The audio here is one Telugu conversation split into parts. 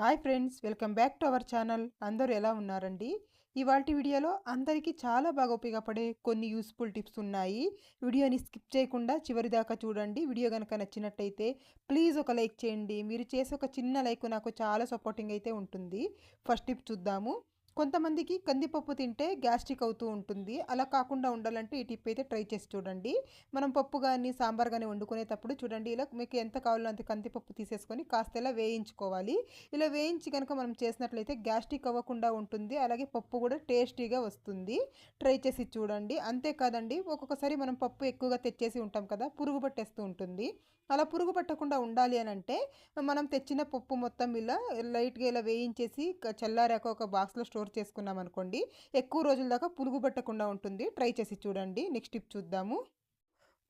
Hi friends welcome back to our channel. అందరూ ఎలా ఉన్నారండి? ఇవాళ వీడియోలో అందరికీ చాలా బాగా ఉపయోగపడే కొన్ని యూస్ఫుల్ టిప్స్ ఉన్నాయి. వీడియోని స్కిప్ చేయకుండా చివరి దాకా చూడండి. వీడియో కనుక నచ్చినట్టయితే ప్లీజ్ ఒక లైక్ చేయండి. మీరు చేసే ఒక చిన్న లైక్ నాకు చాలా సపోర్టింగ్ అయితే ఉంటుంది. ఫస్ట్ టిప్ చూద్దాము. కొంతమందికి కందిపప్పు తింటే గ్యాస్ట్రిక్ అవుతూ ఉంటుంది. అలా కాకుండా ఉండాలంటే ఈ టిప్ అయితే ట్రై చేసి చూడండి. మనం పప్పు కానీ సాంబార్ కానీ వండుకునేటప్పుడు చూడండి ఇలా మీకు ఎంత కావాలో అంత కందిపప్పు తీసేసుకొని కాస్త ఇలా వేయించుకోవాలి. ఇలా వేయించి కనుక మనం చేసినట్లయితే గ్యాస్ట్రిక్ అవ్వకుండా ఉంటుంది. అలాగే పప్పు కూడా టేస్టీగా వస్తుంది. ట్రై చేసి చూడండి. అంతేకాదండి ఒక్కొక్కసారి మనం పప్పు ఎక్కువగా తెచ్చేసి ఉంటాం కదా పురుగు పట్టేస్తూ ఉంటుంది. అలా పురుగు పట్టకుండా ఉండాలి అని అంటే మనం తెచ్చిన పప్పు మొత్తం ఇలా లైట్గా ఇలా వేయించేసి చల్లారాక ఒక బాక్స్లో స్టోర్ చేసుకున్నాం అనుకోండి ఎక్కువ రోజుల దాకా పురుగు పట్టకుండా ఉంటుంది. ట్రై చేసి చూడండి. నెక్స్ట్ టిప్ చూద్దాము.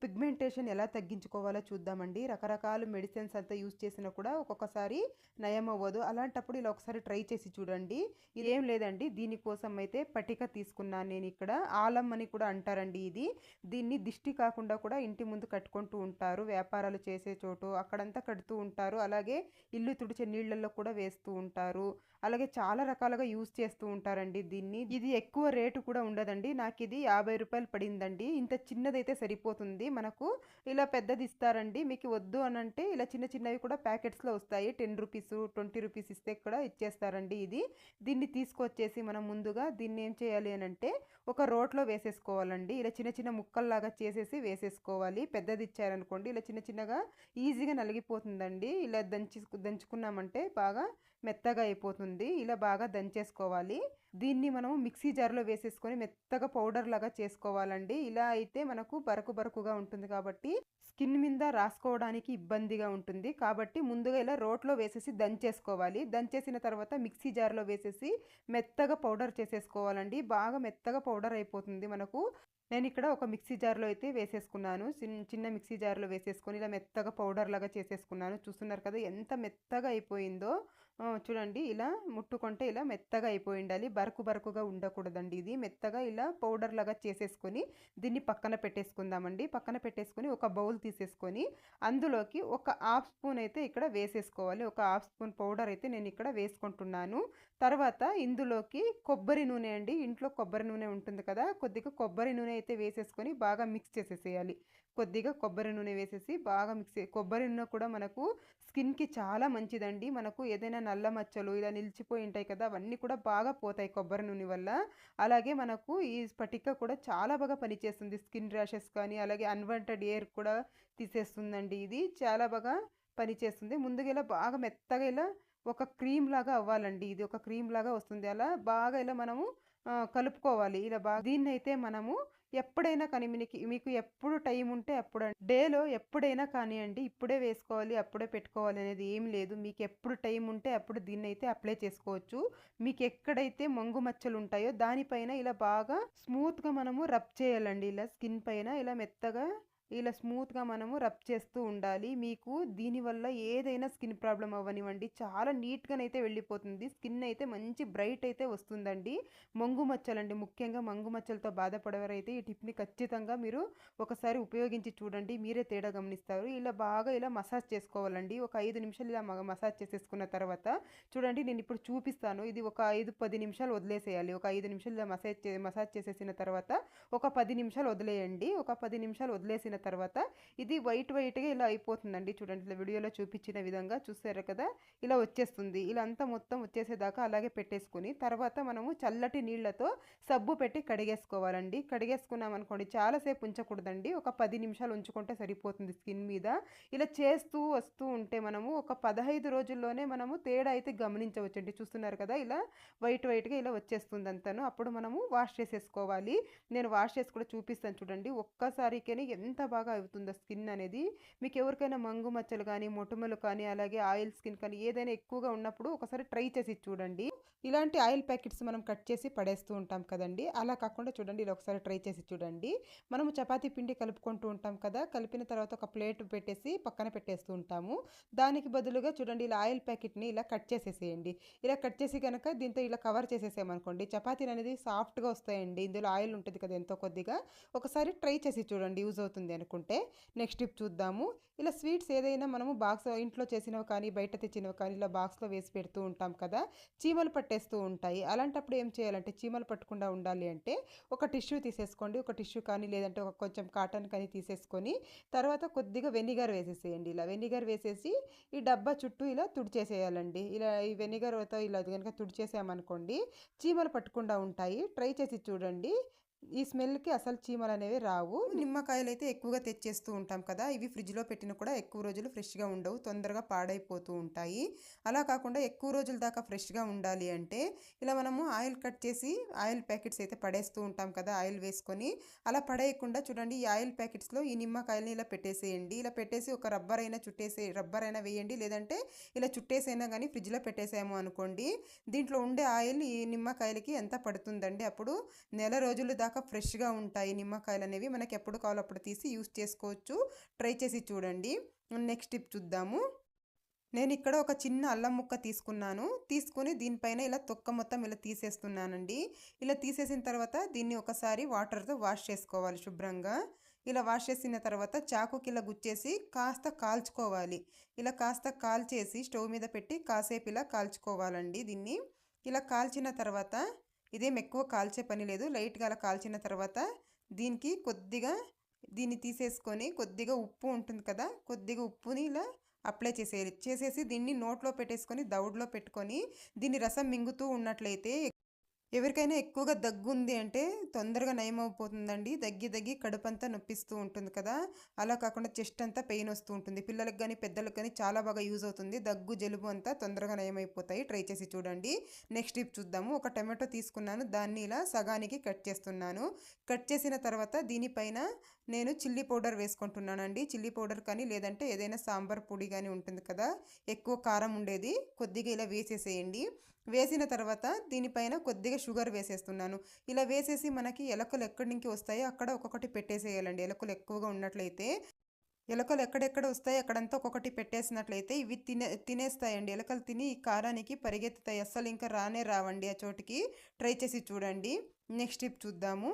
పిగ్మెంటేషన్ ఎలా తగ్గించుకోవాలో చూద్దామండి. రకరకాల మెడిసిన్స్ అంతా యూజ్ చేసినా కూడా ఒక్కొక్కసారి నయం అవ్వదు అలాంటప్పుడు ఇలా ఒకసారి ట్రై చేసి చూడండి. ఇదేం లేదండి. దీనికోసం అయితే పటిక తీసుకున్నాను నేను ఇక్కడ. ఆలం అని కూడా అంటారండి ఇది. దీన్ని దిష్టి కాకుండా కూడా ఇంటి ముందు కట్టుకుంటూ ఉంటారు. వ్యాపారాలు చేసే చోటు అక్కడంతా కడుతూ ఉంటారు. అలాగే ఇల్లు తుడిచే నీళ్ళలో కూడా వేస్తూ ఉంటారు. అలాగే చాలా రకాలుగా యూజ్ చేస్తూ ఉంటారండి దీన్ని. ఇది ఎక్కువ రేటు కూడా ఉండదండి. నాకు ఇది యాభై రూపాయలు పడిందండి. ఇంత చిన్నదైతే సరిపోతుంది. మనకు ఇలా పెద్దది ఇస్తారండి మీకు వద్దు అని అంటే ఇలా చిన్న చిన్నవి కూడా ప్యాకెట్స్లో వస్తాయి. టెన్ రూపీస్ ట్వంటీ రూపీస్ ఇస్తే కూడా ఇచ్చేస్తారండి ఇది. దీన్ని తీసుకొచ్చేసి మనం ముందుగా దీన్ని ఏం చేయాలి అని అంటే ఒక రోట్లో వేసేసుకోవాలండి. ఇలా చిన్న చిన్న ముక్కల్లాగా చేసేసి వేసేసుకోవాలి. పెద్దది ఇచ్చారనుకోండి ఇలా చిన్న చిన్నగా ఈజీగా నలిగిపోతుందండి. ఇలా దంచి దంచుకున్నామంటే బాగా మెత్తగా అయిపోతుంది. ఇలా బాగా దంచేసుకోవాలి. దీన్ని మనం మిక్సీ జార్లో వేసేసుకొని మెత్తగా పౌడర్ లాగా చేసుకోవాలండి. ఇలా అయితే మనకు బరకు బరకుగా ఉంటుంది కాబట్టి స్కిన్ మీద రాసుకోవడానికి ఇబ్బందిగా ఉంటుంది. కాబట్టి ముందుగా ఇలా రోట్లో వేసేసి దంచేసుకోవాలి. దంచేసిన తర్వాత మిక్సీ జార్లో వేసేసి మెత్తగా పౌడర్ చేసేసుకోవాలండి. బాగా మెత్తగా పౌడర్ అయిపోతుంది మనకు. నేను ఇక్కడ ఒక మిక్సీ జార్లో అయితే వేసేసుకున్నాను. చిన్న మిక్సీ జార్లో వేసేసుకొని ఇలా మెత్తగా పౌడర్ లాగా చేసేసుకున్నాను. చూస్తున్నారు కదా ఎంత మెత్తగా అయిపోయిందో. చూడండి ఇలా ముట్టుకుంటే ఇలా మెత్తగా అయిపోయి ఉండాలి బరకు బరుకుగా ఉండకూడదండి ఇది. మెత్తగా ఇలా పౌడర్ లాగా చేసేసుకొని దీన్ని పక్కన పెట్టేసుకుందామండి. పక్కన పెట్టేసుకొని ఒక బౌల్ తీసేసుకొని అందులోకి ఒక హాఫ్ స్పూన్ అయితే ఇక్కడ వేసేసుకోవాలి. ఒక హాఫ్ స్పూన్ పౌడర్ అయితే నేను ఇక్కడ వేసుకుంటున్నాను. తర్వాత ఇందులోకి కొబ్బరి నూనె అండి. ఇంట్లో కొబ్బరి నూనె ఉంటుంది కదా కొద్దిగా కొబ్బరి నూనె అయితే వేసేసుకొని బాగా మిక్స్ చేసేసేయాలి. కొద్దిగా కొబ్బరి నూనె వేసేసి బాగా మిక్స్ కొబ్బరి నూనె కూడా మనకు స్కిన్కి చాలా మంచిదండి. మనకు ఏదైనా నల్ల మచ్చలు ఇలా నిలిచిపోయి ఉంటాయి కదా అవన్నీ కూడా బాగా పోతాయి కొబ్బరి నూనె వల్ల. అలాగే మనకు ఈ స్ఫటిక కూడా చాలా బాగా పనిచేస్తుంది. స్కిన్ ర్యాషెస్ కానీ అలాగే అన్వాంటెడ్ ఎయిర్ కూడా తీసేస్తుందండి ఇది. చాలా బాగా పనిచేస్తుంది. ముందుగా ఇలా బాగా మెత్తగా ఇలా ఒక క్రీమ్ లాగా అవ్వాలండి. ఇది ఒక క్రీమ్ లాగా వస్తుంది. అలా బాగా ఇలా మనము కలుపుకోవాలి. ఇలా బాగా దీన్ని అయితే మనము ఎప్పుడైనా కానీ మీకు మీకు ఎప్పుడు టైం ఉంటే అప్పుడు డేలో ఎప్పుడైనా కానివ్వండి ఇప్పుడే వేసుకోవాలి అప్పుడే పెట్టుకోవాలి అనేది ఏం లేదు. మీకు ఎప్పుడు టైం ఉంటే అప్పుడు దీన్ని అయితే అప్లై చేసుకోవచ్చు. మీకు ఎక్కడైతే మంగు మచ్చలు ఉంటాయో దానిపైన ఇలా బాగా స్మూత్గా మనము రబ్ చేయాలండి. ఇలా స్కిన్ పైన ఇలా మెత్తగా ఇలా స్మూత్గా మనము రబ్ చేస్తూ ఉండాలి. మీకు దీనివల్ల ఏదైనా స్కిన్ ప్రాబ్లం అవ్వనివ్వండి. చాలా నీట్గానైతే వెళ్ళిపోతుంది. స్కిన్ అయితే మంచి బ్రైట్ అయితే వస్తుందండి. మంగు మచ్చలండి. ముఖ్యంగా మంగు మచ్చలతో బాధపడేవారైతే ఈ టిప్ని ఖచ్చితంగా మీరు ఒకసారి ఉపయోగించి చూడండి. మీరే తేడా గమనిస్తారు. ఇలా బాగా ఇలా మసాజ్ చేసుకోవాలండి. ఒక ఐదు నిమిషాలు ఇలా మగ- మసాజ్ చేసేసుకున్న తర్వాత చూడండి. నేను ఇప్పుడు చూపిస్తాను. ఇది ఒక ఐదు పది నిమిషాలు వదిలేసేయాలి. ఒక ఐదు నిమిషాలు ఇలా మసాజ్ మసాజ్ చేసేసిన తర్వాత ఒక పది నిమిషాలు వదిలేయండి. ఒక పది నిమిషాలు వదిలేసిన తర్వాత ఇది వైట్ వైట్గా ఇలా అయిపోతుందండి చూడండి. ఇలా వీడియోలో చూపించిన విధంగా చూసారు కదా? ఇలా వచ్చేస్తుంది. ఇలా అంతా మొత్తం వచ్చేసేదాకా అలాగే పెట్టేసుకుని తర్వాత మనము చల్లటి నీళ్ళతో సబ్బు పెట్టి కడిగేసుకోవాలండి. కడిగేసుకున్నాం అనుకోండి చాలాసేపు ఉంచకూడదండి. ఒక పది నిమిషాలు ఉంచుకుంటే సరిపోతుంది స్కిన్ మీద. ఇలా చేస్తూ వస్తూ ఉంటే మనము ఒక పదహైదు రోజుల్లోనే మనము తేడా అయితే గమనించవచ్చండి. చూస్తున్నారు కదా? ఇలా వైట్ వైట్గా ఇలా వచ్చేస్తుంది అంతాను. అప్పుడు మనము వాష్ చేసేసుకోవాలి. నేను వాష్ చేసి కూడా చూపిస్తాను చూడండి. ఒక్కసారికే ఎంత బాగా అవుతుంది స్కిన్ అనేది. మీకు ఎవరికైనా మంగు మచ్చలు కానీ మొటిమలు కానీ అలాగే ఆయిల్ స్కిన్ కానీ ఏదైనా ఎక్కువగా ఉన్నప్పుడు ఒకసారి ట్రై చేసి చూడండి. ఇలాంటి ఆయిల్ ప్యాకెట్స్ మనం కట్ చేసి పడేస్తూ ఉంటాం కదండి. అలా కాకుండా చూడండి ఇలా ఒకసారి ట్రై చేసి చూడండి. మనము చపాతీ పిండి కలుపుకుంటూ ఉంటాం కదా కలిపిన తర్వాత ఒక ప్లేట్ పెట్టేసి పక్కన పెట్టేస్తూ ఉంటాము. దానికి బదులుగా చూడండి ఇలా ఆయిల్ ప్యాకెట్ని ఇలా కట్ చేసేసేయండి. ఇలా కట్ చేసి కనుక దీంతో ఇలా కవర్ చేసేసామనుకోండి చపాతీలు అనేది సాఫ్ట్గా వస్తాయండి. ఇందులో ఆయిల్ ఉంటుంది కదా ఎంతో కొద్దిగా. ఒకసారి ట్రై చేసి చూడండి యూజ్ అవుతుంది అనుకుంటే. నెక్స్ట్ టిప్ చూద్దాము. ఇలా స్వీట్స్ ఏదైనా మనము బాక్స్ ఇంట్లో చేసినవి కానీ బయట తెచ్చినవి కానీ ఇలా బాక్స్లో వేసి పెడుతూ ఉంటాం కదా. చీమలు పట్టేస్తూ ఉంటాయి. అలాంటప్పుడు ఏం చేయాలంటే చీమలు పట్టకుండా ఉండాలి అంటే ఒక టిష్యూ తీసేసుకోండి. ఒక టిష్యూ కానీ లేదంటే ఒక కొంచెం కాటన్ కానీ తీసేసుకొని తర్వాత కొద్దిగా వెనిగర్ వేసేసేయండి. ఇలా వెనిగర్ వేసేసి ఈ డబ్బా చుట్టూ ఇలా తుడిచేసేయాలండి. ఇలా ఈ వెనిగర్తో ఇలా కనుక తుడిచేసామనుకోండి చీమలు పట్టకుండా ఉంటాయి. ట్రై చేసి చూడండి. ఈ స్మెల్కి అసలు చీమలు అనేవి రావు. నిమ్మకాయలు అయితే ఎక్కువగా తెచ్చేస్తూ ఉంటాం కదా ఇవి ఫ్రిడ్జ్లో పెట్టిన కూడా ఎక్కువ రోజులు ఫ్రెష్గా ఉండవు తొందరగా పాడైపోతూ ఉంటాయి. అలా కాకుండా ఎక్కువ రోజుల దాకా ఫ్రెష్గా ఉండాలి అంటే ఇలా మనము ఆయిల్ కట్ చేసి ఆయిల్ ప్యాకెట్స్ అయితే పడేస్తూ ఉంటాం కదా ఆయిల్ వేసుకొని. అలా పడేయకుండా చూడండి ఈ ఆయిల్ ప్యాకెట్స్లో ఈ నిమ్మకాయలని ఇలా పెట్టేసేయండి ఇలా పెట్టేసి ఒక రబ్బర్ అయినా చుట్టేసే రబ్బర్ అయినా వేయండి లేదంటే ఇలా చుట్టేసైనా కానీ ఫ్రిడ్జ్లో పెట్టేసాము అనుకోండి దీంట్లో ఉండే ఆయిల్ ఈ నిమ్మకాయలకి ఎంత పడుతుందండి? అప్పుడు నెల రోజులు దాకా ఫ్రెష్గా ఉంటాయి. నిమ్మకాయలు అనేవి మనకి ఎప్పుడు కావాలో అప్పుడు తీసి యూస్ చేసుకోవచ్చు. ట్రై చేసి చూడండి. నెక్స్ట్ టిప్ చూద్దాము. నేను ఇక్కడ ఒక చిన్న అల్లం ముక్క తీసుకున్నాను. తీసుకుని దీనిపైన ఇలా తొక్క మొత్తం ఇలా తీసేస్తున్నానండి. ఇలా తీసేసిన తర్వాత దీన్ని ఒకసారి వాటర్తో వాష్ చేసుకోవాలి శుభ్రంగా. ఇలా వాష్ చేసిన తర్వాత చాకుకి ఇలా గుచ్చేసి కాస్త కాల్చుకోవాలి. ఇలా కాస్త కాల్చేసి స్టవ్ మీద పెట్టి కాసేపు ఇలా కాల్చుకోవాలండి దీన్ని. ఇలా కాల్చిన తర్వాత ఇదేం ఎక్కువ కాల్చే పని లేదు. లైట్గా అలా కాల్చిన తర్వాత దీనికి కొద్దిగా దీన్ని తీసేసుకొని కొద్దిగా ఉప్పు ఉంటుంది కదా కొద్దిగా ఉప్పుని ఇలా అప్లై చేసేయాలి. చేసేసి దీన్ని నోట్లో పెట్టేసుకొని దౌడ్లో పెట్టుకొని దీన్ని రసం మింగుతూ ఉన్నట్లయితే ఎవరికైనా ఎక్కువగా దగ్గు ఉంది అంటే తొందరగా నయమైపోతుందండి దగ్గి దగ్గి కడుపంతా నొప్పిస్తూ ఉంటుంది కదా. అలా కాకుండా చెస్ట్ అంతా పెయిన్ వస్తూ ఉంటుంది. పిల్లలకు కానీ పెద్దలకు కానీ చాలా బాగా యూజ్ అవుతుంది. దగ్గు జలుబు అంతా తొందరగా నయమైపోతాయి. ట్రై చేసి చూడండి. నెక్స్ట్ టిప్ చూద్దాము. ఒక టమాటో తీసుకున్నాను. దాన్ని ఇలా సగానికి కట్ చేస్తున్నాను. కట్ చేసిన తర్వాత దీనిపైన నేను చిల్లీ పౌడర్ వేసుకుంటున్నానండి. చిల్లీ పౌడర్ కానీ లేదంటే ఏదైనా సాంబార్ పొడి కానీ ఉంటుంది కదా. ఎక్కువ కారం ఉండేది. కొద్దిగా ఇలా వేసేసేయండి. వేసిన తర్వాత దీనిపైన కొద్దిగా షుగర్ వేసేస్తున్నాను. ఇలా వేసేసి మనకి ఎలకలు ఎక్కడి నుంచి వస్తాయో అక్కడ ఒక్కొక్కటి పెట్టేసేయాలండి. ఎలకలు ఎక్కువగా ఉన్నట్లయితే ఎలకలు ఎక్కడెక్కడ వస్తాయి అక్కడంతా ఒక్కొక్కటి పెట్టేసినట్లయితే ఇవి తినే తినేస్తాయండి. ఎలకలు తిని ఈ కారానికి పరిగెత్తుతాయి. అస్సలు ఇంకా రానే రావండి ఆ చోటికి. ట్రై చేసి చూడండి. నెక్స్ట్ టిప్ చూద్దాము.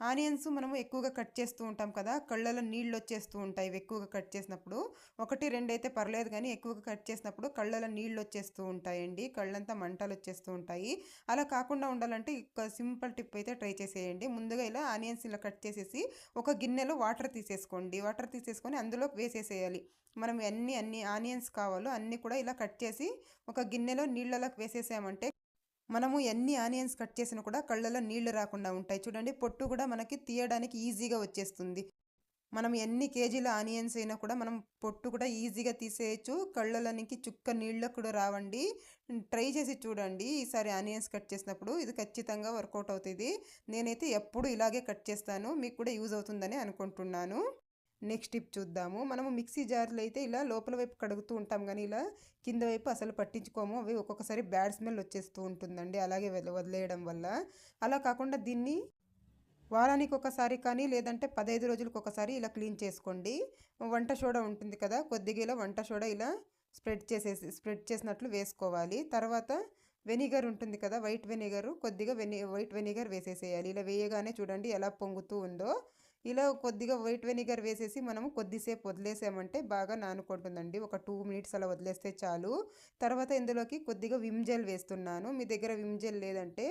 ఆనియన్స్ మనము ఎక్కువగా కట్ చేస్తూ ఉంటాం కదా కళ్ళలో నీళ్ళు వచ్చేస్తూ ఉంటాయి ఎక్కువగా కట్ చేసినప్పుడు. ఒకటి రెండు అయితే పర్లేదు కానీ ఎక్కువగా కట్ చేసినప్పుడు కళ్ళలో నీళ్ళు వచ్చేస్తూ ఉంటాయండి కళ్ళంతా మంటలు వచ్చేస్తూ ఉంటాయి. అలా కాకుండా ఉండాలంటే ఒక సింపుల్ టిప్ అయితే ట్రై చేసేయండి. ముందుగా ఇలా ఆనియన్స్ ఇలా కట్ చేసేసి ఒక గిన్నెలో వాటర్ తీసేసుకోండి. వాటర్ తీసేసుకొని అందులో వేసేసేయాలి. మనం ఎన్ని అన్ని ఆనియన్స్ కావాలో అన్నీ కూడా ఇలా కట్ చేసి ఒక గిన్నెలో నీళ్ళలోకి వేసేసామంటే మనము ఎన్ని ఆనియన్స్ కట్ చేసినా కూడా కళ్ళలో నీళ్ళు రాకుండా ఉంటాయి. చూడండి పొట్టు కూడా మనకి తీయడానికి ఈజీగా వచ్చేస్తుంది. మనం ఎన్ని కేజీల ఆనియన్స్ అయినా కూడా మనం పొట్టు కూడా ఈజీగా తీసేయచ్చు. కళ్ళలోనికి చుక్క నీళ్ళు కూడా రావండి. ట్రై చేసి చూడండి ఈసారి ఆనియన్స్ కట్ చేసినప్పుడు. ఇది ఖచ్చితంగా వర్కౌట్ అవుతుంది. నేనైతే ఎప్పుడు ఇలాగే కట్ చేస్తాను. మీకు కూడా యూజ్ అవుతుందని అనుకుంటున్నాను. నెక్స్ట్ టిప్ చూద్దాము. మనము మిక్సీ జార్లు అయితే ఇలా లోపల వైపు కడుగుతూ ఉంటాం కానీ ఇలా కింద వైపు అసలు పట్టించుకోము. అవి ఒక్కొక్కసారి బ్యాడ్ స్మెల్ వచ్చేస్తూ ఉంటుందండి. అలాగే వదిలేయడం వల్ల. అలా కాకుండా దీన్ని వారానికి ఒకసారి కానీ లేదంటే పదహైదు రోజులకు ఒకసారి ఇలా క్లీన్ చేసుకోండి. వంట సోడా ఉంటుంది కదా కొద్దిగా ఇలా వంట సోడా ఇలా స్ప్రెడ్ చేసేసి స్ప్రెడ్ చేసినట్లు వేసుకోవాలి. తర్వాత వెనిగర్ ఉంటుంది కదా వైట్ వెనిగర్ కొద్దిగా వెని వైట్ వెనిగర్ వేసేసేయాలి. ఇలా వేయగానే చూడండి ఎలా పొంగుతూ ఉందో. ఇలా కొద్దిగా వైట్ వెనిగర్ వేసేసి మనము కొద్దిసేపు వదిలేసామంటే బాగా నానుకుంటుందండి. ఒక టూ మినిట్స్ అలా వదిలేస్తే చాలు. తర్వాత ఇందులోకి కొద్దిగా విమ్ జెల్ వేస్తున్నాను. మీ దగ్గర విమ్ జెల్ లేదంటే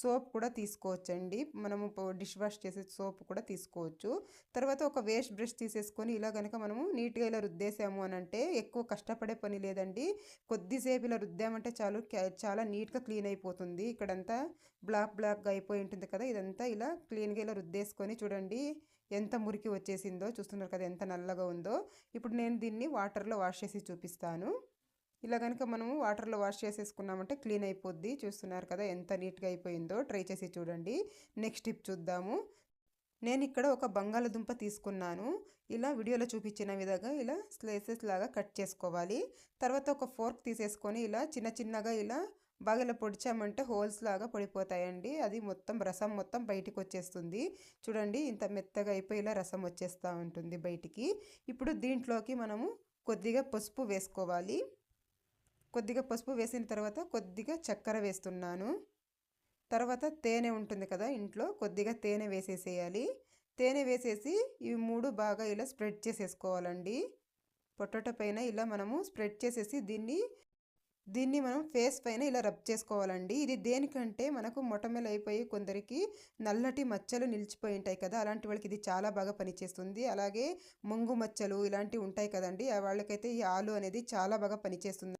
సోప్ కూడా తీసుకోవచ్చండి. మనము డిష్ వాష్ చేసే సోప్ కూడా తీసుకోవచ్చు. తర్వాత ఒక వేస్ట్ బ్రష్ తీసేసుకొని ఇలా కనుక మనము నీట్గా ఇలా రుద్దేసాము అని అంటే ఎక్కువ కష్టపడే పని లేదండి. కొద్దిసేపు ఇలా రుద్దామంటే చాలు చాలా నీట్గా క్లీన్ అయిపోతుంది. ఇక్కడంతా బ్లాక్ బ్లాక్గా అయిపోయి ఉంటుంది కదా ఇదంతా ఇలా క్లీన్గా ఇలా రుద్దేసుకొని చూడండి. ఎంత మురికి వచ్చేసిందో చూస్తున్నారు కదా ఎంత నల్లగా ఉందో. ఇప్పుడు నేను దీన్ని వాటర్లో వాష్ చేసి చూపిస్తాను. ఇలా కనుక మనము వాటర్లో వాష్ చేసేసుకున్నామంటే క్లీన్ అయిపోద్ది. చూస్తున్నారు కదా ఎంత నీట్గా అయిపోయిందో. ట్రై చేసి చూడండి. నెక్స్ట్ టిప్ చూద్దాము. నేను ఇక్కడ ఒక బంగాళదుంప తీసుకున్నాను. ఇలా వీడియోలో చూపించిన విధంగా ఇలా స్లైసెస్ లాగా కట్ చేసుకోవాలి. తర్వాత ఒక ఫోర్క్ తీసేసుకొని ఇలా చిన్న చిన్నగా ఇలా బాగా ఇలా పొడిచామంటే హోల్స్ లాగా పడిపోతాయండి. అది మొత్తం రసం మొత్తం బయటికి వచ్చేస్తుంది చూడండి ఇంత మెత్తగా అయిపోయి ఇలా రసం వచ్చేస్తూ ఉంటుంది బయటికి. ఇప్పుడు దీంట్లోకి మనము కొద్దిగా పసుపు వేసుకోవాలి. కొద్దిగా పసుపు వేసిన తర్వాత కొద్దిగా చక్కెర వేస్తున్నాను. తర్వాత తేనె ఉంటుంది కదా ఇంట్లో కొద్దిగా తేనె వేసేసేయాలి. తేనె వేసేసి ఇవి మూడు బాగా ఇలా స్ప్రెడ్ చేసేసుకోవాలండి. పొటాటో పైన ఇలా మనము స్ప్రెడ్ చేసేసి దీన్ని దీన్ని మనం ఫేస్ పైన ఇలా రబ్ చేసుకోవాలండి. ఇది దేనికంటే మనకు మొటమెలు అయిపోయి కొందరికి నల్లటి మచ్చలు నిలిచిపోయి ఉంటాయి కదా అలాంటి వాళ్ళకి ఇది చాలా బాగా పనిచేస్తుంది. అలాగే ముంగు మచ్చలు ఇలాంటివి ఉంటాయి కదండి వాళ్ళకైతే ఈ ఆలు అనేది చాలా బాగా పనిచేస్తుంది.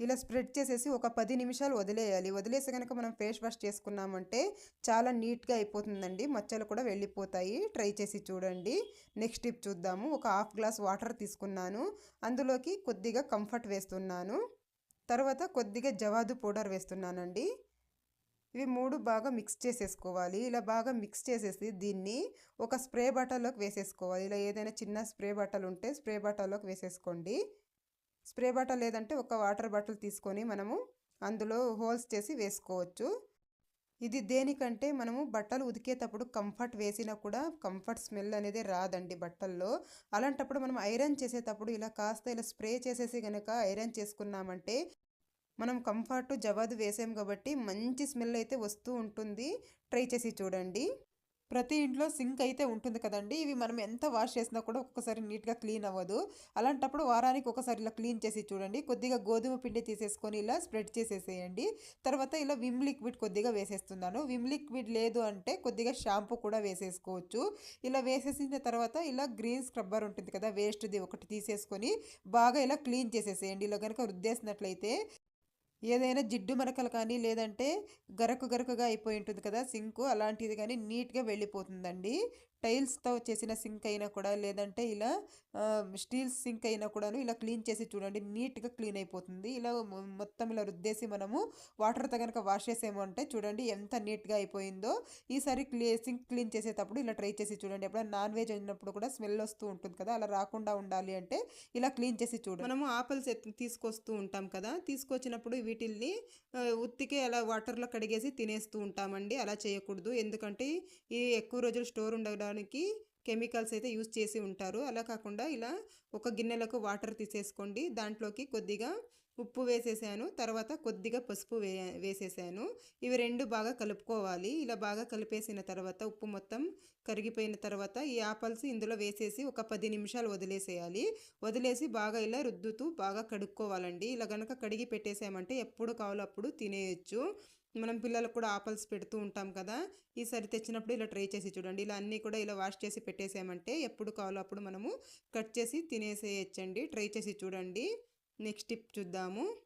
ఇలా స్ప్రెడ్ చేసేసి ఒక పది నిమిషాలు వదిలేయాలి. వదిలేసి కనుక మనం ఫేస్ వాష్ చేసుకున్నామంటే చాలా నీట్గా అయిపోతుందండి. మచ్చలు కూడా వెళ్ళిపోతాయి. ట్రై చేసి చూడండి. నెక్స్ట్ టిప్ చూద్దాము. ఒక హాఫ్ గ్లాస్ వాటర్ తీసుకున్నాను. అందులోకి కొద్దిగా కంఫర్ట్ వేస్తున్నాను. తర్వాత కొద్దిగా జవాదు పౌడర్ వేస్తున్నానండి. ఇవి మూడు బాగా మిక్స్ చేసేసుకోవాలి. ఇలా బాగా మిక్స్ చేసేసి దీన్ని ఒక స్ప్రే బాటల్లోకి వేసేసుకోవాలి. ఇలా ఏదైనా చిన్న స్ప్రే బాటల్ ఉంటే స్ప్రే బాటల్లోకి వేసేసుకోండి. స్ప్రే బాటల్ లేదంటే ఒక వాటర్ బాటిల్ తీసుకొని మనము అందులో హోల్స్ చేసి వేసుకోవచ్చు. ఇది దేనికంటే మనము బట్టలు ఉతికేటప్పుడు కంఫర్ట్ వేసినా కూడా కంఫర్ట్ స్మెల్ అనేది రాదండి బట్టల్లో. అలాంటప్పుడు మనం ఐరన్ చేసేటప్పుడు ఇలా కాస్త ఇలా స్ప్రే చేసేసి కనుక ఐరన్ చేసుకున్నామంటే మనం కంఫర్ట్ జవాదు వేసాం కాబట్టి మంచి స్మెల్ అయితే వస్తూ ఉంటుంది. ట్రై చేసి చూడండి. ప్రతి ఇంట్లో సింక్ అయితే ఉంటుంది కదండి. ఇవి మనం ఎంత వాష్ చేసినా కూడా ఒక్కసారి నీట్గా క్లీన్ అవ్వదు. అలాంటప్పుడు వారానికి ఒకసారి ఇలా క్లీన్ చేసి చూడండి. కొద్దిగా గోధుమ పిండి తీసేసుకొని ఇలా స్ప్రెడ్ చేసేసేయండి. తర్వాత ఇలా విమ్ లిక్విడ్ కొద్దిగా వేసేస్తున్నాను. విమ్ లిక్విడ్ లేదు అంటే కొద్దిగా షాంపూ కూడా వేసేసుకోవచ్చు. ఇలా వేసేసిన తర్వాత ఇలా గ్రీన్ స్క్రబ్బర్ ఉంటుంది కదా వేస్ట్ది ఒకటి తీసేసుకొని బాగా ఇలా క్లీన్ చేసేసేయండి. ఇలా కనుక రుద్దేసినట్లయితే ఏదైనా జిడ్డు మరకలు కానీ లేదంటే గరక గరకగా అయిపోయి ఉంటుంది కదా సింకు అలాంటిది కానీ నీట్గా వెళ్ళిపోతుందండి. టైల్స్తో చేసిన సింక్ అయినా కూడా లేదంటే ఇలా స్టీల్ సింక్ అయినా కూడాను ఇలా క్లీన్ చేసి చూడండి నీట్గా క్లీన్ అయిపోతుంది. ఇలా మొత్తం ఇలా రుద్దేసి మనము వాటర్తో కనుక వాష్ చేసేమో అంటే చూడండి ఎంత నీట్గా అయిపోయిందో. ఈసారి క్లీ సింక్ క్లీన్ చేసేటప్పుడు ఇలా ట్రై చేసి చూడండి. ఎప్పుడైనా నాన్ వెజ్ అయినప్పుడు కూడా స్మెల్ వస్తూ ఉంటుంది కదా అలా రాకుండా ఉండాలి అంటే ఇలా క్లీన్ చేసి చూడండి. మనము ఆపిల్స్ తీసుకొస్తూ ఉంటాం కదా తీసుకొచ్చినప్పుడు వీటిల్ని ఉత్తికే అలా వాటర్లో కడిగేసి తినేస్తూ ఉంటామండి. అలా చేయకూడదు. ఎందుకంటే ఈ ఎక్కువ రోజులు స్టోర్ ఉండడానికి కెమికల్స్ అయితే యూస్ చేసి ఉంటారు. అలా కాకుండా ఇలా ఒక గిన్నెలకు వాటర్ తీసేసుకోండి. దాంట్లోకి కొద్దిగా ఉప్పు వేసేసాను. తర్వాత కొద్దిగా పసుపు వే వేసేసాను. ఇవి రెండు బాగా కలుపుకోవాలి. ఇలా బాగా కలిపేసిన తర్వాత ఉప్పు మొత్తం కరిగిపోయిన తర్వాత ఈ ఆపల్స్ ఇందులో వేసేసి ఒక పది నిమిషాలు వదిలేసేయాలి. వదిలేసి బాగా ఇలా రుద్దుతూ బాగా కడుక్కోవాలండి. ఇలా కనుక కడిగి పెట్టేసామంటే ఎప్పుడు కావాలో అప్పుడు తినేయచ్చు. మనం పిల్లలకు కూడా ఆపల్స్ పెడుతూ ఉంటాం కదా. ఈసారి తెచ్చినప్పుడు ఇలా ట్రై చేసి చూడండి. ఇలా అన్నీ కూడా ఇలా వాష్ చేసి పెట్టేసామంటే ఎప్పుడు కావాలో అప్పుడు మనము కట్ చేసి తినేసేయచ్చండి. ట్రై చేసి చూడండి. నెక్స్ట్ టిప్ చూద్దాము.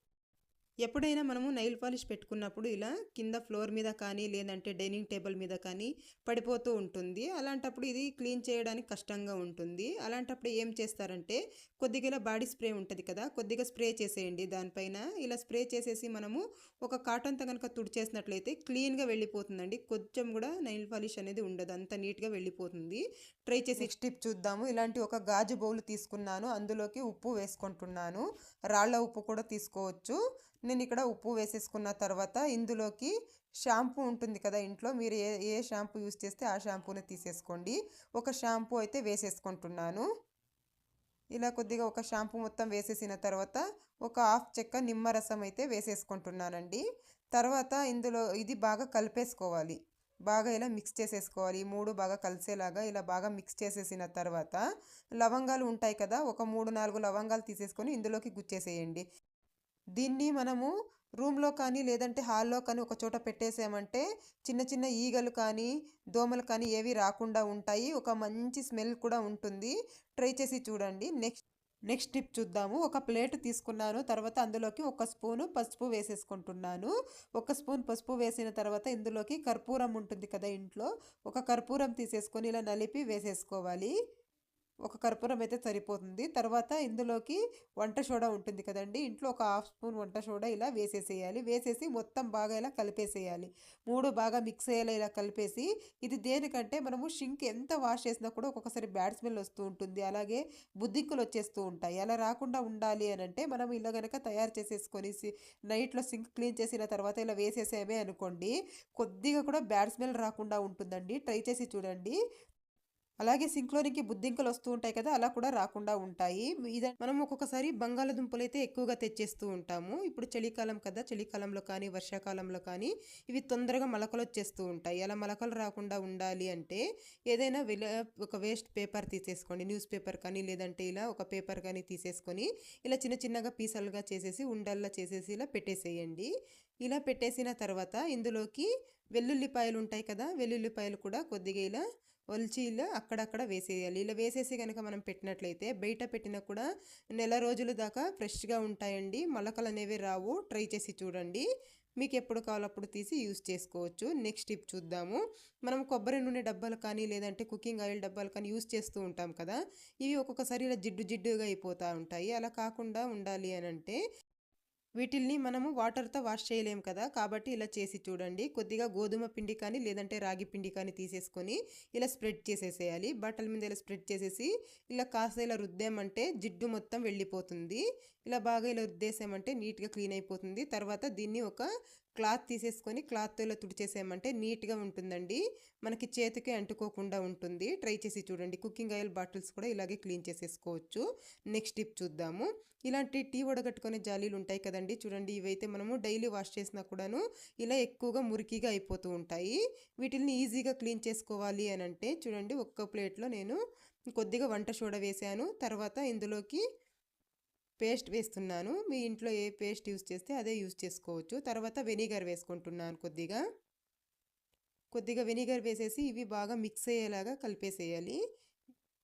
ఎప్పుడైనా మనము నైల్ పాలిష్ పెట్టుకున్నప్పుడు ఇలా కింద ఫ్లోర్ మీద కానీ లేదంటే డైనింగ్ టేబుల్ మీద కానీ పడిపోతూ ఉంటుంది. అలాంటప్పుడు ఇది క్లీన్ చేయడానికి కష్టంగా ఉంటుంది. అలాంటప్పుడు ఏం చేస్తారంటే కొద్దిగా ఇలా బాడీ స్ప్రే ఉంటుంది కదా కొద్దిగా స్ప్రే చేసేయండి. దానిపైన ఇలా స్ప్రే చేసేసి మనము ఒక కాటన్తో కనుక తుడిచేసినట్లయితే క్లీన్గా వెళ్ళిపోతుందండి. కొంచెం కూడా నైల్ పాలిష్ అనేది ఉండదు. అంత నీట్గా వెళ్ళిపోతుంది. ట్రై చేసి స్టిప్ చూద్దాము. ఇలాంటి ఒక గాజు బౌల్ తీసుకున్నాను. అందులోకి ఉప్పు వేసుకుంటున్నాను. రాళ్ళ ఉప్పు కూడా తీసుకోవచ్చు. నేను ఇక్కడ ఉప్పు వేసేసుకున్న తర్వాత ఇందులోకి షాంపూ ఉంటుంది కదా ఇంట్లో మీరు ఏ ఏ షాంపూ యూస్ చేస్తే ఆ షాంపూని తీసేసుకోండి. ఒక షాంపూ అయితే వేసేసుకుంటున్నాను. ఇలా కొద్దిగా ఒక షాంపూ మొత్తం వేసేసిన తర్వాత ఒక హాఫ్ చెక్క నిమ్మరసం అయితే వేసేసుకుంటున్నానండి. తర్వాత ఇందులో ఇది బాగా కలిపేసుకోవాలి. బాగా ఇలా మిక్స్ చేసేసుకోవాలి. ఈ మూడు బాగా కలిసేలాగా ఇలా బాగా మిక్స్ చేసేసిన తర్వాత లవంగాలు ఉంటాయి కదా ఒక మూడు నాలుగు లవంగాలు తీసేసుకొని ఇందులోకి గుచ్చేసేయండి. దీన్ని మనము రూమ్లో కానీ లేదంటే హాల్లో కానీ ఒక చోట పెట్టేసామంటే చిన్న చిన్న ఈగలు కానీ దోమలు కానీ ఏవి రాకుండా ఉంటాయి. ఒక మంచి స్మెల్ కూడా ఉంటుంది. ట్రై చేసి చూడండి. నెక్స్ట్ నెక్స్ట్ టిప్ చూద్దాము. ఒక ప్లేట్ తీసుకున్నాను. తర్వాత అందులోకి ఒక స్పూను పసుపు వేసేసుకుంటున్నాను. ఒక స్పూన్ పసుపు వేసిన తర్వాత ఇందులోకి కర్పూరం ఉంటుంది కదా ఇంట్లో. ఒక కర్పూరం తీసేసుకొని ఇలా నలిపి వేసేసుకోవాలి. ఒక కర్పూరం అయితే సరిపోతుంది. తర్వాత ఇందులోకి వంట సోడా ఉంటుంది కదండి. ఇంట్లో ఒక హాఫ్ స్పూన్ వంట సోడా ఇలా వేసేసేయాలి. వేసేసి మొత్తం బాగా ఇలా కలిపేసేయాలి. మూడు బాగా మిక్స్ అయ్యేలా ఇలా కలిపేసి ఇది దేనికంటే మనము షింక్ ఎంత వాష్ చేసినా కూడా ఒక్కొక్కసారి బ్యాడ్ స్మెల్ వస్తూ ఉంటుంది. అలాగే బుద్ధింకులు వచ్చేస్తూ ఉంటాయి. అలా రాకుండా ఉండాలి అని అంటే మనం ఇలా కనుక తయారు చేసేసుకొని నైట్లో సింక్ క్లీన్ చేసిన తర్వాత ఇలా వేసేసేమే అనుకోండి కొద్దిగా కూడా బ్యాడ్ స్మెల్ రాకుండా ఉంటుందండి. ట్రై చేసి చూడండి. అలాగే సింక్లోనికి బుద్ధింకలు వస్తూ ఉంటాయి కదా అలా కూడా రాకుండా ఉంటాయి. ఇదే మనం ఒక్కొక్కసారి బంగాళదుంపలు అయితే ఎక్కువగా తెచ్చేస్తూ ఉంటాము. ఇప్పుడు చలికాలం కదా చలికాలంలో కానీ వర్షాకాలంలో కానీ ఇవి తొందరగా మొలకలు వచ్చేస్తూ ఉంటాయి. అలా మొలకలు రాకుండా ఉండాలి అంటే ఏదైనా ఒక వేస్ట్ పేపర్ తీసేసుకోండి. న్యూస్ పేపర్ కానీ లేదంటే ఇలా ఒక పేపర్ కానీ తీసేసుకొని ఇలా చిన్న చిన్నగా పీసలుగా చేసేసి ఉండల్లా చేసేసి ఇలా పెట్టేసేయండి. ఇలా పెట్టేసిన తర్వాత ఇందులోకి వెల్లుల్లిపాయలు ఉంటాయి కదా వెల్లుల్లిపాయలు కూడా కొద్దిగా ఇలా ఒలిచి ఇలా అక్కడక్కడ వేసేయాలి. ఇలా వేసేసి కనుక మనం పెట్టినట్లయితే బయట పెట్టినా కూడా నెల రోజుల దాకా ఫ్రెష్గా ఉంటాయండి. మొలకలు అనేవి రావు. ట్రై చేసి చూడండి. మీకు ఎప్పుడు కావాలప్పుడు తీసి యూస్ చేసుకోవచ్చు. నెక్స్ట్ టిప్ చూద్దాము. మనం కొబ్బరి నూనె డబ్బాలు కానీ లేదంటే కుకింగ్ ఆయిల్ డబ్బాలు కానీ యూస్ చేస్తూ ఉంటాం కదా. ఇవి ఒక్కొక్కసారి ఇలా జిడ్డు జిడ్డుగా అయిపోతూ ఉంటాయి. అలా కాకుండా ఉండాలి అని అంటే వీటిల్ని మనము వాటర్తో వాష్ చేయలేము కదా. కాబట్టి ఇలా చేసి చూడండి. కొద్దిగా గోధుమ పిండి కానీ లేదంటే రాగి పిండి కానీ తీసేసుకొని ఇలా స్ప్రెడ్ చేసేసేయాలి. బట్టల మీద ఇలా స్ప్రెడ్ చేసేసి ఇలా కాస్త ఇలా రుద్దామంటే జిడ్డు మొత్తం వెళ్ళిపోతుంది. ఇలా బాగా ఇలా రుద్దేసామంటే నీట్గా క్లీన్ అయిపోతుంది. తర్వాత దీన్ని ఒక క్లాత్ తీసేసుకొని క్లాత్తో ఇలా తుడిచేసామంటే నీట్గా ఉంటుందండి. మనకి చేతికి అంటుకోకుండా ఉంటుంది. ట్రై చేసి చూడండి. కుకింగ్ ఆయిల్ బాటిల్స్ కూడా ఇలాగే క్లీన్ చేసేసుకోవచ్చు. నెక్స్ట్ టిప్ చూద్దాము. ఇలాంటి టీ వడగట్టుకునే జాలీలు ఉంటాయి కదండి. చూడండి ఇవైతే మనము డైలీ వాష్ చేసినా కూడాను ఇలా ఎక్కువగా మురికిగా అయిపోతూ ఉంటాయి. వీటిని ఈజీగా క్లీన్ చేసుకోవాలి అని అంటే చూడండి ఒక్క ప్లేట్లో నేను కొద్దిగా వంట సోడా వేసాను. తర్వాత ఇందులోకి పేస్ట్ వేస్తున్నాను. మీ ఇంట్లో ఏ పేస్ట్ యూస్ చేస్తే అదే యూస్ చేసుకోవచ్చు. తర్వాత వెనిగర్ వేసుకుంటున్నాను కొద్దిగా. కొద్దిగా వెనిగర్ వేసేసి ఇవి బాగా మిక్స్ అయ్యేలాగా కలిపేసేయాలి.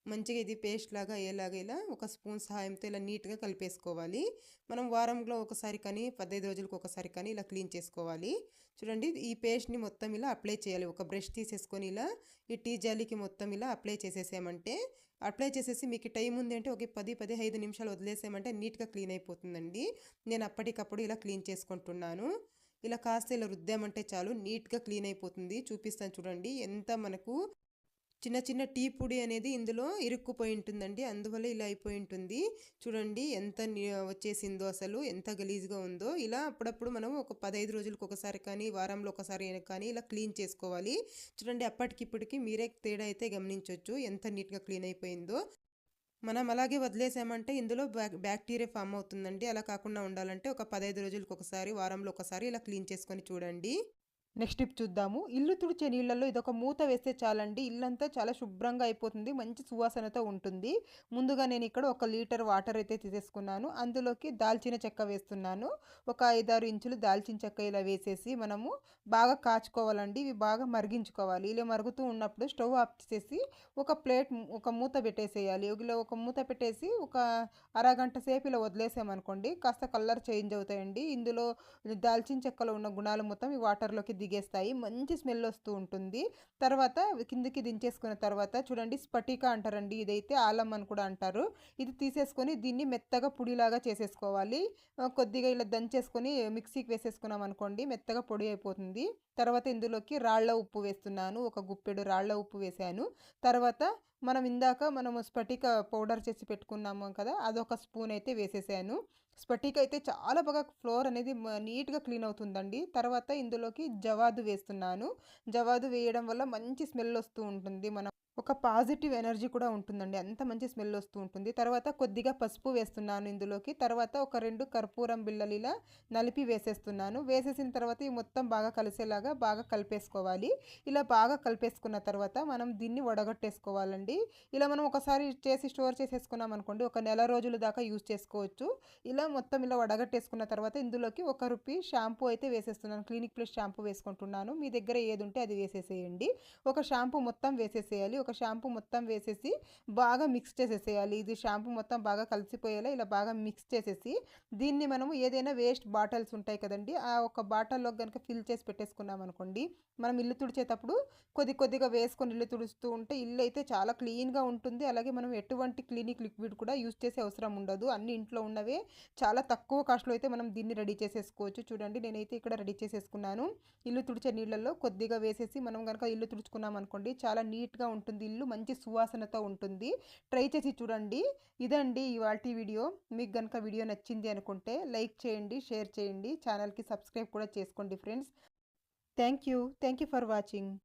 మంచిగా ఇది పేస్ట్ లాగా అయ్యేలాగా ఇలా ఒక స్పూన్ సహాయంతో ఇలా నీట్గా కలిపేసుకోవాలి. మనం వారంలో ఒకసారి కానీ పదహైదు రోజులకు ఒకసారి కానీ ఇలా క్లీన్ చేసుకోవాలి. చూడండి ఈ పేస్ట్ని మొత్తం ఇలా అప్లై చేయాలి. ఒక బ్రష్ తీసేసుకొని ఇలా ఈ టీ జాలీకి మొత్తం ఇలా అప్లై చేసేసామంటే అప్లై చేసేసి మీకు టైం ఉంది అంటే ఒక పది పదిహేను నిమిషాలు వదిలేసామంటే నీట్గా క్లీన్ అయిపోతుందండి. నేను అప్పటికప్పుడు ఇలా క్లీన్ చేసుకుంటున్నాను. ఇలా కాస్త ఇలా రుద్దామంటే చాలు నీట్గా క్లీన్ అయిపోతుంది. చూపిస్తాను చూడండి ఎంత మనకు చిన్న చిన్న టీ పొడి అనేది ఇందులో ఇరుక్కుపోయి ఉంటుందండి. అందువల్ల ఇలా అయిపోయి ఉంటుంది. చూడండి ఎంత వచ్చేసిందో అసలు ఎంత గలీజ్గా ఉందో. ఇలా అప్పుడప్పుడు మనం ఒక పదహైదు రోజులకు ఒకసారి కానీ వారంలో ఒకసారి కానీ ఇలా క్లీన్ చేసుకోవాలి. చూడండి అప్పటికిప్పటికి మీరే తేడా అయితే గమనించవచ్చు ఎంత నీట్గా క్లీన్ అయిపోయిందో. మనం అలాగే వదిలేసామంటే ఇందులో బ్యాక్టీరియా ఫామ్ అవుతుందండి. అలా కాకుండా ఉండాలంటే ఒక పదహైదు రోజులకు ఒకసారి వారంలో ఒకసారి ఇలా క్లీన్ చేసుకొని చూడండి. నెక్స్ట్ టిప్ చూద్దాము. ఇల్లు తుడిచే నీళ్ళల్లో ఇదొక మూత వేస్తే చాలండి. ఇల్లంతా చాలా శుభ్రంగా అయిపోతుంది. మంచి సువాసనతో ఉంటుంది. ముందుగా నేను ఇక్కడ ఒక లీటర్ వాటర్ అయితే తీసేసుకున్నాను. అందులోకి దాల్చిన చెక్క వేస్తున్నాను. ఒక ఐదారు ఇంచులు దాల్చిన చెక్క ఇలా వేసేసి మనము బాగా కాచుకోవాలండి. ఇవి బాగా మరిగించుకోవాలి. ఇలా మరుగుతూ ఉన్నప్పుడు స్టవ్ ఆఫ్ చేసి ఒక ప్లేట్ ఒక మూత పెట్టేసేయాలి. ఇలా ఒక మూత పెట్టేసి ఒక అరగంట సేపు ఇలా వదిలేసామనుకోండి కాస్త కలర్ చేంజ్ అవుతాయండి. ఇందులో దాల్చిన చెక్కలో ఉన్న గుణాలు మొత్తం ఈ వాటర్లోకి దిగేస్తాయి. మంచి స్మెల్ వస్తూ ఉంటుంది. తర్వాత కిందికి దించేసుకున్న తర్వాత చూడండి స్పటిక అంటారండి ఇదైతే ఆలం అని కూడా అంటారు. ఇది తీసేసుకొని దీన్ని మెత్తగా పొడిలాగా చేసేసుకోవాలి. కొద్దిగా ఇలా దంచేసుకొని మిక్సీకి వేసేసుకున్నాం అనుకోండి మెత్తగా పొడి అయిపోతుంది. తర్వాత ఇందులోకి రాళ్ళ ఉప్పు వేస్తున్నాను. ఒక గుప్పెడు రాళ్ళ ఉప్పు వేసాను. తర్వాత మనం ఇందాక మనము స్పటిక పౌడర్ చేసి పెట్టుకున్నాము కదా అదొక స్పూన్ అయితే వేసేసాను. స్పటిక అయితే చాలా బాగా ఫ్లోర్ అనేది నీట్గా క్లీన్ అవుతుందండి. తర్వాత ఇందులోకి జవాదు వేస్తున్నాను. జవాదు వేయడం వల్ల మంచి స్మెల్ వస్తూ ఉంటుంది. మనం ఒక పాజిటివ్ ఎనర్జీ కూడా ఉంటుందండి. అంత మంచి స్మెల్ వస్తూ ఉంటుంది. తర్వాత కొద్దిగా పసుపు వేస్తున్నాను ఇందులోకి. తర్వాత ఒక రెండు కర్పూరం బిళ్ళలు ఇలా నలిపి వేసేస్తున్నాను. వేసేసిన తర్వాత ఈ మొత్తం బాగా కలిసేలాగా బాగా కలిపేసుకోవాలి. ఇలా బాగా కలిపేసుకున్న తర్వాత మనం దీన్ని వడగట్టేసుకోవాలండి. ఇలా మనం ఒకసారి చేసి స్టోర్ చేసేసుకున్నాం అనుకోండి ఒక నెల రోజుల దాకా యూజ్ చేసుకోవచ్చు. ఇలా మొత్తం ఇలా వడగట్టేసుకున్న తర్వాత ఇందులోకి ఒక రూపీ షాంపూ అయితే వేసేస్తున్నాను. క్లినిక్ ప్లస్ షాంపూ వేసుకుంటున్నాను. మీ దగ్గర ఏది ఉంటే అది వేసేసేయండి. ఒక షాంపూ మొత్తం వేసేసేయాలి. ఒక షాంపూ మొత్తం వేసేసి బాగా మిక్స్ చేసేసేయాలి. ఇది షాంపూ మొత్తం బాగా కలిసిపోయేలా ఇలా బాగా మిక్స్ చేసేసి దీన్ని మనము ఏదైనా వేస్ట్ బాటిల్స్ ఉంటాయి కదండి ఆ ఒక బాటిల్లో కనుక ఫిల్ చేసి పెట్టేసుకున్నాం అనుకోండి మనం ఇల్లు తుడిచేటప్పుడు కొద్ది కొద్దిగా వేసుకొని ఇల్లు తుడుస్తూ ఉంటే ఇల్లు అయితే చాలా క్లీన్గా ఉంటుంది. అలాగే మనం ఎటువంటి క్లినిక్ లిక్విడ్ కూడా యూజ్ చేసే అవసరం ఉండదు. అన్ని ఇంట్లో ఉన్నవే చాలా తక్కువ కాస్ట్లో అయితే మనం దీన్ని రెడీ చేసేసుకోవచ్చు. చూడండి నేనైతే ఇక్కడ రెడీ చేసేసుకున్నాను. ఇల్లు తుడిచే నీళ్ళల్లో కొద్దిగా వేసేసి మనం కనుక ఇల్లు తుడుచుకున్నాం అనుకోండి చాలా నీట్గా ఉంటుంది. ఉంటుంది. ఇల్లు మంచి సువాసనతో ఉంటుంది. ట్రై చేసి చూడండి. ఇదండి ఇవాళ వీడియో. మీకు కనుక వీడియో నచ్చింది అనుకుంటే లైక్ చేయండి షేర్ చేయండి. ఛానల్కి సబ్స్క్రైబ్ కూడా చేసుకోండి friends. Thank you. Thank you for watching.